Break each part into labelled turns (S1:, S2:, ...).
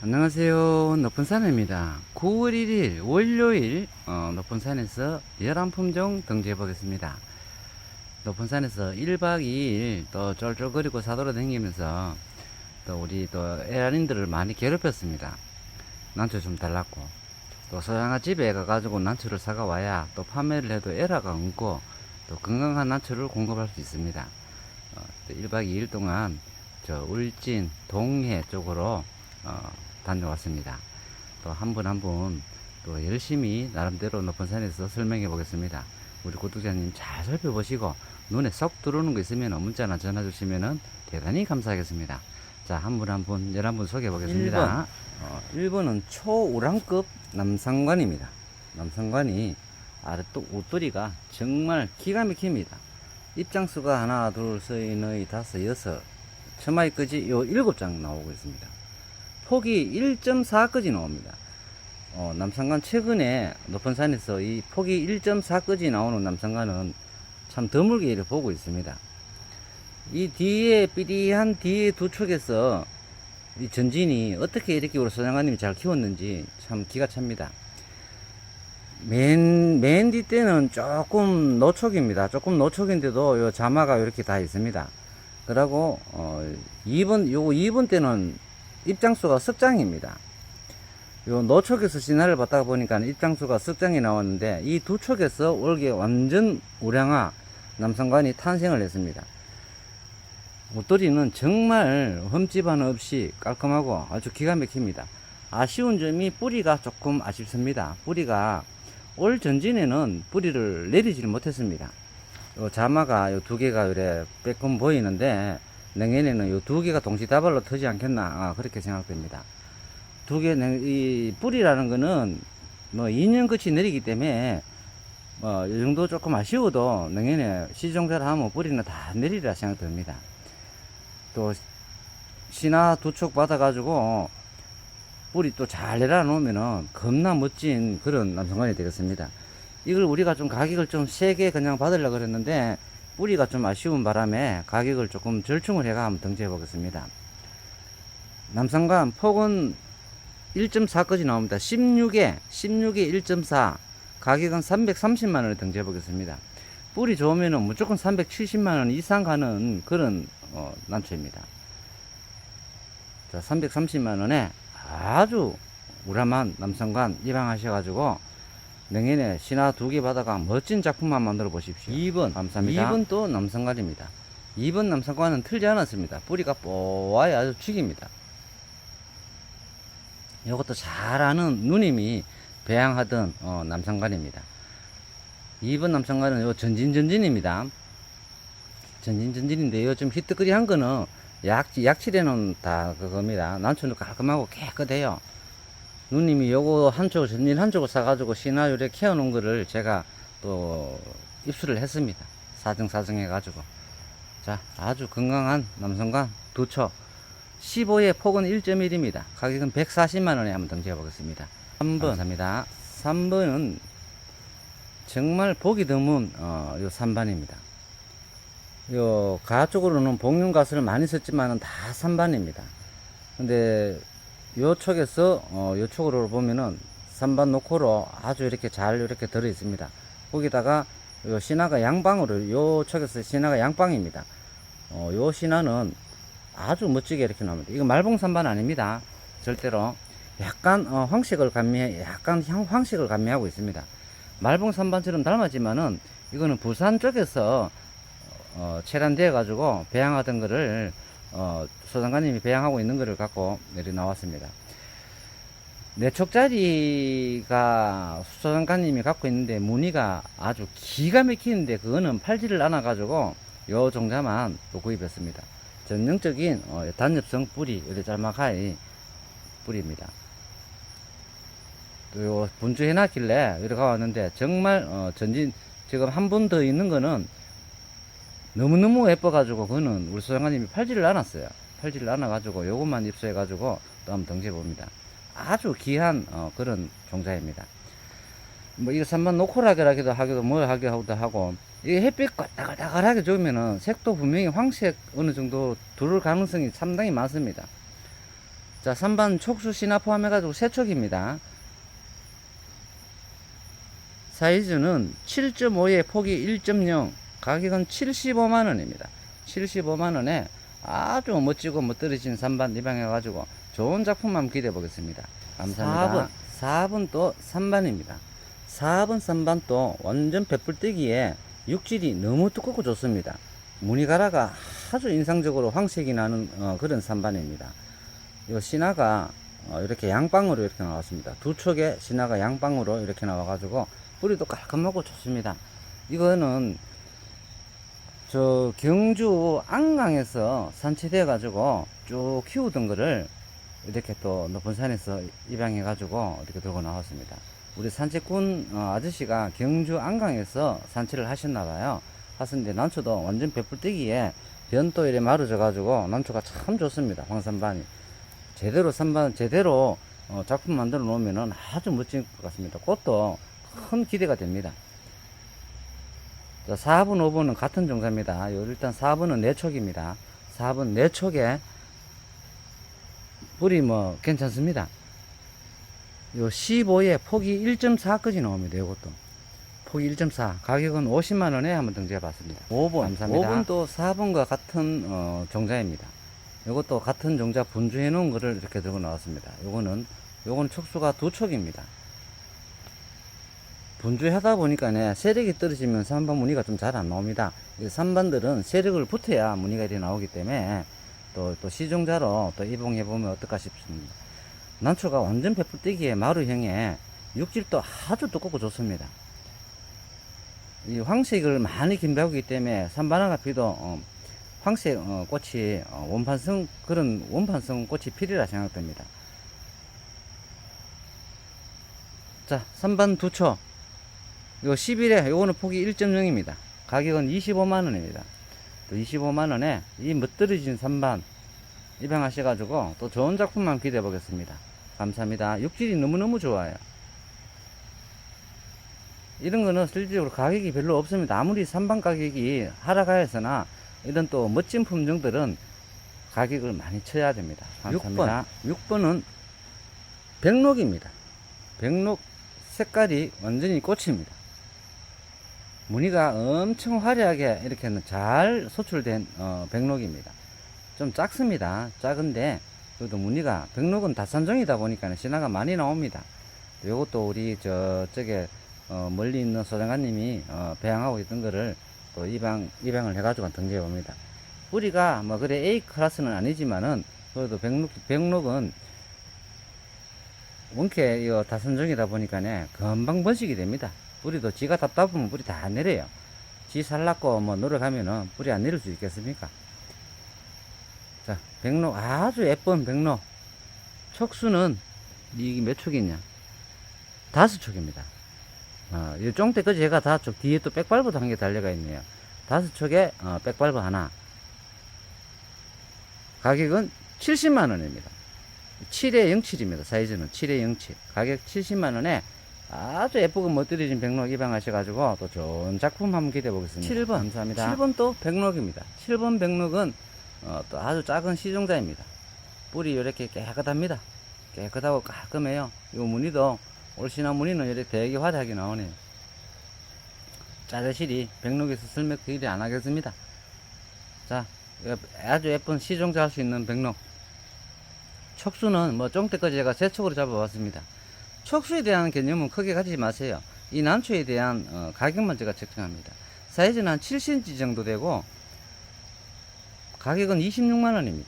S1: 안녕하세요. 높은산입니다. 9월 1일 월요일 어, 높은산에서 11품종 등재해 보겠습니다. 높은산에서 1박 2일 또 쫄쫄거리고 사도로 다니면서 또 우리 또 에라린들을 많이 괴롭혔습니다. 난초 좀 달랐고 또 소양아 집에 가가지고 난초를 사가 와야 또 판매를 해도 에라가 없고 또 건강한 난초를 공급할 수 있습니다. 어, 또 1박 2일 동안 저 울진, 동해 쪽으로 어, 다녀왔습니다. 또 한 분 한 분 또 열심히 나름대로 높은 산에서 설명해 보겠습니다. 우리 구독자님 잘 살펴보시고 눈에 쏙 들어오는 거 있으면 문자나 전화 주시면 대단히 감사하겠습니다. 자, 한 분 한 분, 열한 분 소개해 보겠습니다. 1번, 어, 1번은 초우량급 남상관입니다. 남상관이 아래쪽 옷도리가 정말 기가 막힙니다. 입장수가 하나, 둘, 셋, 넷, 다섯, 여섯, 처마이까지 요 일곱 장 나오고 있습니다. 폭이 1.4까지 나옵니다. 어, 남산간 최근에 높은 산에서 이 폭이 1.4까지 나오는 남산간은 참 드물게 이렇게 보고 있습니다. 이 뒤에 삐리한 뒤에 두 촉에서 이 전진이 어떻게 이렇게 우리 소장관님이 잘 키웠는지 참 기가 찹니다. 맨, 맨 뒤때는 조금 노촉입니다. 조금 노촉인데도 요 자마가 이렇게 다 있습니다. 그러고, 어, 2번, 요거 2번 때는 입장수가 석장입니다. 요 노촉에서 진화를 받다 보니까 입장수가 석장이 나왔는데 이 두 촉에서 올게 완전 우량화 남성관이 탄생을 했습니다. 옷도리는 정말 흠집 하나 없이 깔끔하고 아주 기가 막힙니다. 아쉬운 점이 뿌리가 조금 아쉽습니다. 뿌리가 올 전진에는 뿌리를 내리지를 못했습니다. 요 자마가 요 두 개가 이래 빼끔 보이는데 내년에는 요 두 개가 동시다발로 터지 않겠나 아, 그렇게 생각됩니다. 두 개, 이 뿌리라는 거는 뭐 2년 끝이 내리기 때문에 뭐, 이 정도 조금 아쉬워도 내년에 시종자를 하면 뿌리는 다 내리리라 생각됩니다. 또, 신화 두촉 받아가지고 뿌리 또 잘 내려 놓으면은 겁나 멋진 그런 남성관이 되겠습니다. 이걸 우리가 좀 가격을 좀 세게 그냥 받으려고 그랬는데 뿌리가 좀 아쉬운 바람에 가격을 조금 절충을 해가 한번 등재해 보겠습니다. 남산관 폭은 1.4까지 나옵니다. 16에 16에 1.4 가격은 330만 원을 등재해 보겠습니다. 뿌리 좋으면은 무조건 370만 원 이상 가는 그런 어, 난초입니다. 자, 330만 원에 아주 우람한 남성관 입양하셔가지고 내년에 신화 두 개 받아가 멋진 작품만 만들어 보십시오. 2번 감사합니다. 2번 또 남성관입니다. 2번 남성관은 틀지 않았습니다. 뿌리가 뽀와야 아주 죽입니다. 이것도 잘 아는 누님이 배양하던 어, 남성관입니다. 2번 남성관은 요 전진전진입니다. 전진전진인데 요즘 히트거리 한 거는 약, 약칠에는 다 그겁니다. 난초는 깔끔하고 깨끗해요. 누님이 요거 한쪽, 전진 한쪽을 사가지고 신화유래 키워놓은 거를 제가 또 입수를 했습니다. 사정사정 해가지고. 자, 아주 건강한 남성관 두 초. 15의 폭은 1.1입니다. 가격은 140만원에 한번 등재해 보겠습니다. 3번. 감사합니다. 3번은 정말 보기 드문, 어, 요 3반입니다. 요, 가 쪽으로는 복륜가스를 많이 썼지만은 다 3반입니다. 근데 요 쪽에서, 어, 요 쪽으로 보면은 3반 노코로 아주 이렇게 잘 이렇게 들어 있습니다. 거기다가 요 신화가 양방으로, 요 쪽에서 신화가 양방입니다. 어, 요 신화는 아주 멋지게 이렇게 나옵니다. 이거 말봉산반 아닙니다. 절대로. 약간 어, 황색을 감미, 약간 향, 황색을 감미하고 있습니다. 말봉산반처럼 닮았지만은 이거는 부산 쪽에서 어, 체란되어 가지고 배양하던 거를 어, 소장관님이 배양하고 있는 거를 갖고 내리 나왔습니다. 네 촉짜리가 소장관님이 갖고 있는데 무늬가 아주 기가 막히는데 그거는 팔지를 않아 가지고 요 종자만 또 구입했습니다. 전형적인 어, 단엽성 뿌리, 이렇게 짤막하이 뿌리입니다. 또 요 분주해 놨길래 이렇게 왔는데 정말 어, 전진 지금 한 분 더 있는 거는 너무너무 예뻐가지고 그거는 우리 소장관님이 팔지를 않았어요. 팔지를 않아가지고 요것만 입수해가지고 또 한번 등재 봅니다. 아주 귀한 어, 그런 종자입니다. 뭐 이거 산만 노코라게라기도 하기도 뭘 하기도 하기도 하고 이게 햇빛 까딱까딱하게 좋으면은 색도 분명히 황색 어느 정도 두를 가능성이 상당히 많습니다. 자, 3반 촉수 신화 포함해가지고 세 촉입니다. 사이즈는 7.5에 폭이 1.0, 가격은 75만 원입니다. 75만 원에 아주 멋지고 멋들어진 3반 입양해 가지고 좋은 작품만 기대해 보겠습니다. 감사합니다. 4번, 4번 또 3반입니다. 4번, 3반 또 완전 백불뜨기에 육질이 너무 두껍고 좋습니다. 무늬가라가 아주 인상적으로 황색이 나는 어, 그런 3반입니다. 이 신화가 어, 이렇게 양방으로 이렇게 나왔습니다. 두 촉에 신화가 양방으로 이렇게 나와가지고 뿌리도 깔끔하고 좋습니다. 이거는 저 경주 안강에서 산치돼 가지고 쭉 키우던 거를 이렇게 또 높은 산에서 입양해 가지고 이렇게 들고 나왔습니다. 우리 산책꾼 어, 아저씨가 경주 안강에서 산치를 하셨나 봐요. 하셨는데 난초도 완전 변도 이래 마르져 가지고 난초가 참 좋습니다. 황산반이 제대로 산반 제대로 어, 작품 만들어 놓으면은 아주 멋진 것 같습니다. 꽃도 큰 기대가 됩니다. 자, 4번, 5번은 같은 종자입니다. 요 일단 4번은 내촉입니다. 4번 내촉에 뿌리 뭐 괜찮습니다. 요 15에 폭이 1.4까지 나옵니다. 요것도. 폭이 1.4. 가격은 50만원에 한번 등재해 봤습니다. 5번. 감사합니다. 5번도 4번과 같은 어, 종자입니다. 요것도 같은 종자 분주해 놓은 거를 이렇게 들고 나왔습니다. 요거는, 요거는 촉수가 두 촉입니다. 분주하다 보니까 네, 세력이 떨어지면 3반 무늬가 좀 잘 안 나옵니다. 3반들은 세력을 붙어야 무늬가 이렇게 나오기 때문에 또, 또 시종자로 또 입봉해보면 어떨까 싶습니다. 난초가 완전 배풀떼기에 마루형에 육질도 아주 두껍고 좋습니다. 이 황색을 많이 김배우기 때문에 산바나가 피도 어, 황색 어, 꽃이 어, 원판성 그런 원판성 꽃이 필이라 생각됩니다. 자, 3반 두초. 요 10일에 요거는 폭이 1.0입니다. 가격은 25만원입니다. 또 25만원에 이 멋들어진 3반 입양하셔가지고 또 좋은 작품만 기대해 보겠습니다. 감사합니다. 육질이 너무너무 좋아요. 이런 거는 실질적으로 가격이 별로 없습니다. 아무리 3반 가격이 하락하였으나 이런 또 멋진 품종들은 가격을 많이 쳐야 됩니다. 감사합니다. 6번. 6번은 백록입니다. 백록 색깔이 완전히 꽃입니다. 무늬가 엄청 화려하게 이렇게 잘 소출된 어, 백록입니다. 좀 작습니다. 작은데 그래도 무늬가 백록은 다산종이다 보니까 신화가 많이 나옵니다. 요것도 우리 저쪽에 어, 멀리 있는 소장관님이 어, 배양하고 있던 거를 또 입양 입양을 해가지고 등재해 봅니다. 뿌리가 뭐 그래 A 클래스는 아니지만은 그래도 백록 백록은 원캐 이거 다선종이다 보니까네 금방 번식이 됩니다. 뿌리도 지가 답답하면 뿌리 다 내려요. 지 살랐고 뭐 노력하면은 뿌리 안 내릴 수 있겠습니까? 자, 백록 아주 예쁜 백록. 촉수는 이게 몇 촉이냐? 다섯 촉입니다. 어, 이 쫑대까지 제가 다섯 촉 뒤에 또 백발브도 한 개 달려가 있네요. 다섯 촉에 어, 백발브 하나. 가격은 70만 원입니다. 7에 07입니다. 사이즈는 7에 07. 가격 70만 원에 아주 예쁘고 멋들어진 백록 입양하셔가지고 또 좋은 작품 한번 기대해 보겠습니다. 7번. 감사합니다. 7번 또 백록입니다. 7번 백록은 어, 또 아주 작은 시종자입니다. 뿌리 이렇게 깨끗합니다. 깨끗하고 깔끔해요. 이 무늬도 올시나 무늬는 이렇게 되게 화려하게 나오네요. 짜르실이 백록에서 그 일이 안 하겠습니다. 자, 아주 예쁜 시종자 할 수 있는 백록. 촉수는 뭐 쫑때까지 제가 세 촉으로 잡아봤습니다. 촉수에 대한 개념은 크게 가지지 마세요. 이 난초에 대한 어, 가격만 제가 책정합니다. 사이즈는 한 7cm 정도 되고 가격은 26만원입니다.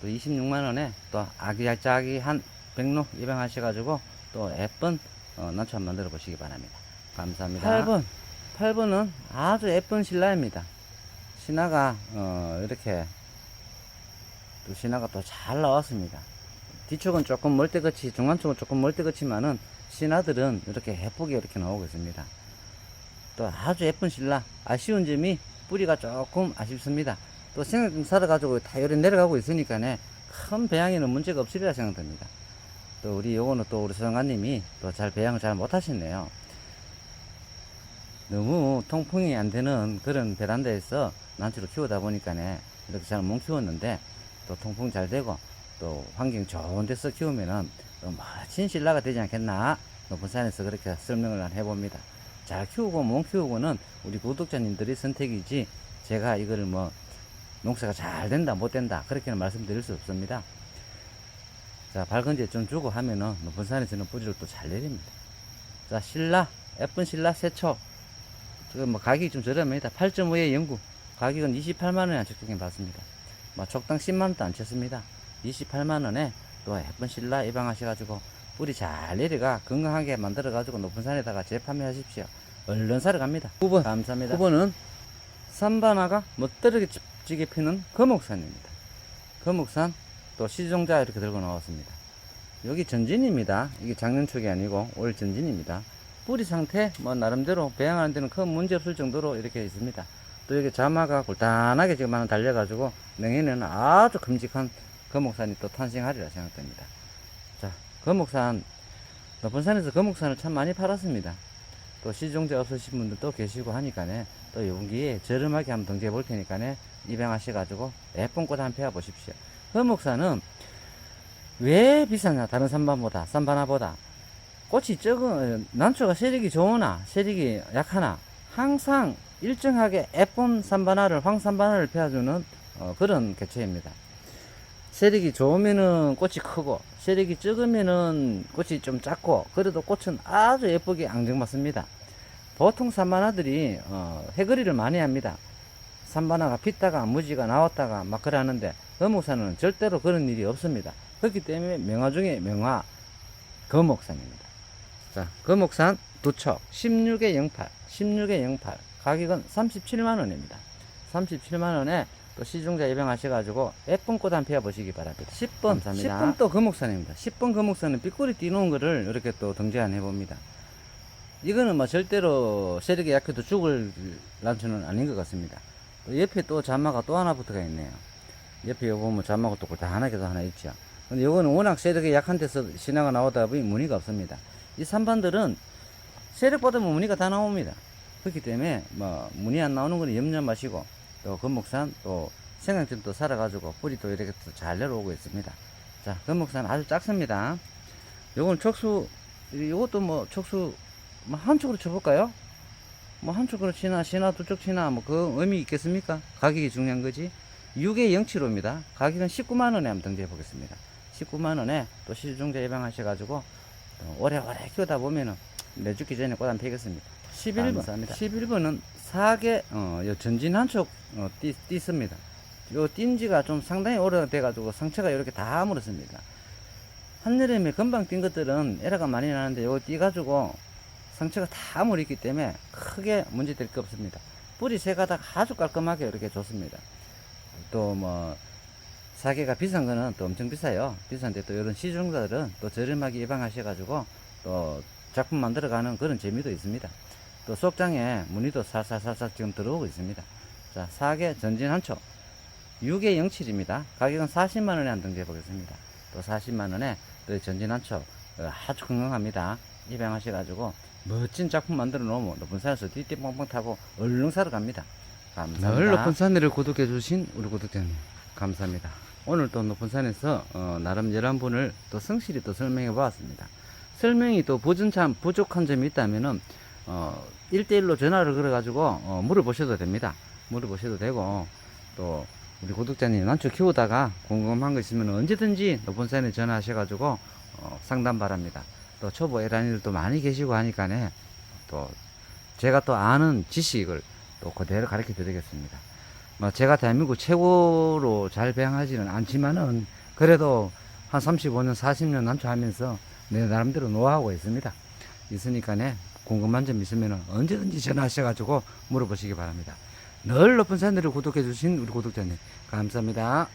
S1: 또 26만원에 또 아기자기 한 백록 입양하셔가지고 또 예쁜 어, 난초 한번 만들어 보시기 바랍니다. 감사합니다. 8번. 8번은 아주 예쁜 신라입니다. 신화가 어, 이렇게 또 신화가 또 잘 나왔습니다. 뒤쪽은 조금 멀때같이 중간쪽은 조금 멀때같지만은 신화들은 이렇게 예쁘게 이렇게 나오고 있습니다. 또 아주 예쁜 신라 아쉬운 점이 뿌리가 조금 아쉽습니다. 또 생각 좀 살아가지고 다 요리 내려가고 있으니까네 큰 배양에는 문제가 없으리라 생각됩니다. 또 우리 요거는 또 우리 소장관님이 또 잘 배양을 잘 못하셨네요. 너무 통풍이 안 되는 그런 베란다에서 난초를 키우다 보니까네 이렇게 잘 못 키웠는데 또 통풍 잘 되고 또 환경 좋은 데서 키우면은 또 멋진 신라가 되지 않겠나 높은 산에서 그렇게 설명을 해봅니다. 잘 키우고 못 키우고는 우리 구독자님들의 선택이지 제가 이거를 뭐 농사가 잘 된다 못 된다 그렇게는 말씀드릴 수 없습니다. 자 밝은지에 좀 주고 하면은 높은 산에서는 뿌리를 또 잘 내립니다. 자 신라 예쁜 신라 새초 지금 뭐 가격이 좀 저렴합니다. 8.5에 연구 가격은 28만 원에 적정해 봤습니다. 뭐 촉당 10만 원도 안 쳤습니다. 28만 원에 또 예쁜 신라 입양하셔가지고 뿌리 잘 내려가 건강하게 만들어가지고 높은 산에다가 재판매하십시오. 얼른 사러 갑니다. 9번 감사합니다. 9번은 산바나가 멋들게 찌게 피는 거목산입니다. 거목산 또 시종자 이렇게 들고 나왔습니다. 여기 전진입니다. 이게 작년 초기 아니고 올 전진입니다. 뿌리 상태 뭐 나름대로 배양하는 데는 큰 문제 없을 정도로 이렇게 있습니다. 또 여기 자마가 골단하게 지금 하나 달려가지고 내년에는 아주 큼직한 거목산이 또 탄생하리라 생각됩니다. 자, 거목산 높은 산에서 거목산을 참 많이 팔았습니다. 또 시종자 없으신 분들도 계시고 하니까네 또 기회에 저렴하게 한번 등재해 볼 테니까네 입양하셔가지고 예쁜 꽃 한번 피워 보십시오. 거목산은 왜 비싸냐 다른 산반보다 산바나보다 꽃이 적은 난초가 세력이 좋으나 세력이 약하나 항상 일정하게 예쁜 산바나를 황산바나를 피워주는 어, 그런 개체입니다. 세력이 좋으면은 꽃이 크고 세력이 적으면은 꽃이 좀 작고 그래도 꽃은 아주 예쁘게 앙증맞습니다. 보통 산바나들이 어, 해거리를 많이 합니다. 산바나가 피다가 무지가 나왔다가 막 그러는데 거목산은 절대로 그런 일이 없습니다. 그렇기 때문에 명화 중에 명화 거목산입니다. 자, 거목산 두척 16에 08, 16에 08 가격은 37만 원입니다. 37만 원에 또 시중자 입양하셔가지고 예쁜 꽃 한 피워 보시기 바랍니다. 10번,
S2: 감사합니다.
S1: 10번 또 거목산입니다. 10번 거목산은 삐꼬리 띄놓은 거를 이렇게 또 등재 안 해봅니다. 이거는 뭐 절대로 세력이 약해도 죽을 란초는 아닌 것 같습니다. 또 옆에 또 자마가 또 하나 붙어가 있네요. 옆에 요 보면 자마가 또 골단하게도 하나 있죠. 근데 요거는 워낙 세력이 약한 데서 신화가 나오다 보니 무늬가 없습니다. 이 산반들은 세력 받으면 무늬가 다 나옵니다. 그렇기 때문에 뭐 무늬 안 나오는 거는 염려 마시고 또 건목산 또 생강점 또 살아가지고 뿌리 또 이렇게 또 잘 내려오고 있습니다. 자, 건목산 아주 작습니다. 요건 촉수, 요것도 뭐 촉수 뭐 한쪽으로 쳐볼까요? 뭐 한쪽으로 치나, 치나, 두 쪽 치나, 뭐 그 의미 있겠습니까? 가격이 중요한 거지. 6에 075입니다. 가격은 19만원에 한번 등재해 보겠습니다. 19만원에 또 시중자 예방하셔가지고 또 오래오래 키우다 보면은 내 죽기 전에 꽃한 피겠습니다. 11번.
S2: 감사합니다.
S1: 11번은 사계, 어, 요 전진 한쪽, 어, 띠, 띠습니다. 요 띈지가 좀 상당히 오래돼가지고 상처가 이렇게 다 물었습니다. 한여름에 금방 띈 것들은 에러가 많이 나는데 요거 띄가지고 상처가 다 물있기 때문에 크게 문제 될 게 없습니다. 뿌리 세 가닥 아주 깔끔하게 이렇게 좋습니다. 또 뭐, 사계가 비싼 거는 또 엄청 비싸요. 비싼데 또 이런 시중자들은 또 저렴하게 예방하셔가지고 또 작품 만들어가는 그런 재미도 있습니다. 또 속장에 무늬도 살살살살 지금 들어오고 있습니다. 자, 사계 전진 한초. 6에 07입니다. 가격은 40만원에 한 등재 보겠습니다. 또 40만원에 또 전진 한초. 어, 아주 건강합니다. 입양하셔가지고 멋진 작품 만들어 놓으면 높은 산에서 띠띠뽕뽕 타고 얼른 사러 갑니다. 감사합니다. 늘 높은 산을 구독해 주신 우리 구독자님 감사합니다. 오늘 또 높은 산에서 어, 나름 11분을 또 성실히 또 설명해 보았습니다. 설명이 또 부족한, 부족한 점이 있다면은 어, 1대1로 전화를 걸어가지고 어, 물어보셔도 됩니다. 물어보셔도 되고 또 우리 구독자님 난초 키우다가 궁금한 거 있으면 언제든지 높은 산에 전화하셔가지고 어, 상담 바랍니다. 또 초보 에란이들도 많이 계시고 하니까네 또 제가 또 아는 지식을 또 그대로 가르쳐 드리겠습니다. 뭐 제가 대한민국 최고로 잘 배양하지는 않지만은 그래도 한 35년, 40년 난초하면서 내 나름대로 노하우가 있습니다. 있으니까 네 궁금한 점 있으면 언제든지 전화하셔가지고 물어보시기 바랍니다. 늘 높은 산들을 구독해 주신 우리 구독자님 감사합니다.